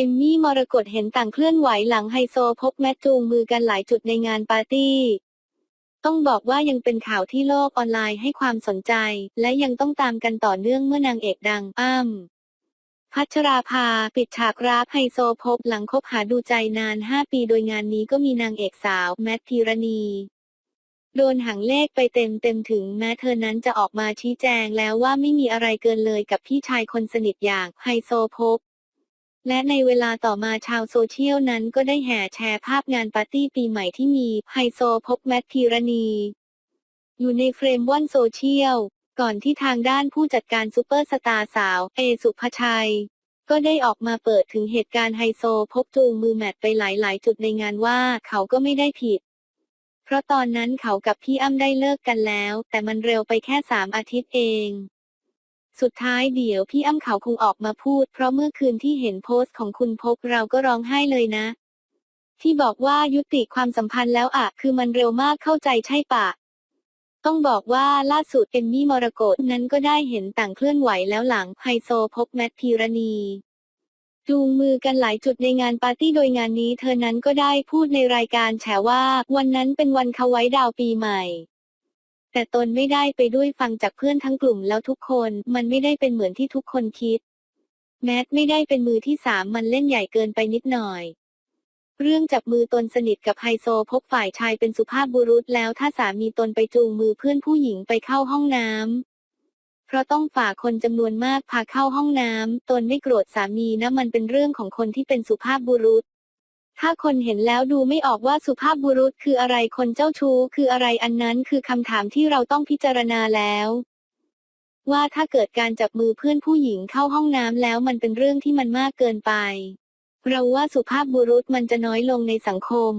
เอมมี่มรกตเห็นต่างเคลื่อนไหวหลังไฮโซพบแมทจูงมือกันหลายจุดในงานปาร์ตี้ ต้องบอกว่ายังเป็นข่าวที่โลกออนไลน์ให้ความสนใจ และยังต้องตามกันต่อเนื่องเมื่อนางเอกดังอ้ำพัชราภาปิดฉากรักไฮโซพบหลังคบหาดูใจนาน 5 ปีโดยงานนี้ก็มีนางเอกสาว แมทพีรณีโดนหังเลขไปเต็มเต็มๆถึงแม้เธอนั้นจะออกมาชี้แจงแล้วว่าไม่มีอะไรเกินเลยกับพี่ชายคนสนิทอย่างไฮโซพบ และในเวลาต่อมาชาวโซเชียลนั้นก็ได้แห่แชร์ภาพงานปาร์ตี้ปีใหม่ที่มีไฮโซพบแมทพีรณี อยู่ในเฟรมว่อนโซเชียล ก่อนที่ทางด้านผู้จัดการซูเปอร์สตาร์สาว เอสุภชัย ก็ได้ออกมาเปิดถึงเหตุการณ์ไฮโซพบจูงมือแมทไปหลาย ๆ จุดในงานว่าเขาก็ไม่ได้ผิด เพราะตอนนั้นเขากับพี่อ้ำได้เลิกกันแล้ว แต่มันเร็วไปแค่สามอาทิตย์เอง สุดท้ายเดี๋ยวพี่อ้ำเขาคงออกมาพูด เพราะเมื่อคืนที่เห็นโพสต์ของคุณพบเราก็ร้องไห้เลยนะ ที่บอกว่ายุติความสัมพันธ์แล้วอะคือมันเร็วมากเข้าใจใช่ปะต้องบอกว่าล่าสุดเอมมี่มรกตนั้นก็ได้เห็นต่างเคลื่อนไหวแล้วหลังไฮโซพบแมทพีรณีจูงมือกันหลายจุดในงานปาร์ตี้โดยงานนี้เธอนั้นก็ได้พูดในรายการแฉว่า วันนั้นเป็นวันเขาไว้ดาวปีใหม่ แต่ตนไม่ได้ไปด้วยฟังจากเพื่อนทั้งกลุ่มแล้วทุกคน มันไม่ได้เป็นเหมือนที่ทุกคนคิด แมทไม่ได้เป็นมือที่สามมันเล่นใหญ่เกินไปนิดหน่อย เรื่องจับมือตนสนิทกับไฮโซพบฝ่ายชายเป็นสุภาพบุรุษแล้วถ้าสามีตนไปจูงมือเพื่อนผู้หญิงไปเข้าห้องน้ำเพราะต้องฝากคนจำนวนมากพาเข้าห้องน้ำตนไม่โกรธสามีนะมันเป็นเรื่องของคนที่เป็นสุภาพบุรุษ ถ้าคนเห็นแล้วดูไม่ออกว่าสุภาพบุรุษคืออะไรคนเจ้าชู้คืออะไรอันนั้นคือคำถามที่เราต้องพิจารณาแล้ว ว่าถ้าเกิดการจับมือเพื่อนผู้หญิงเข้าห้องน้ำแล้วมันเป็นเรื่องที่มันมากเกินไป เราว่าสุภาพบุรุษมันจะน้อยลงในสังคม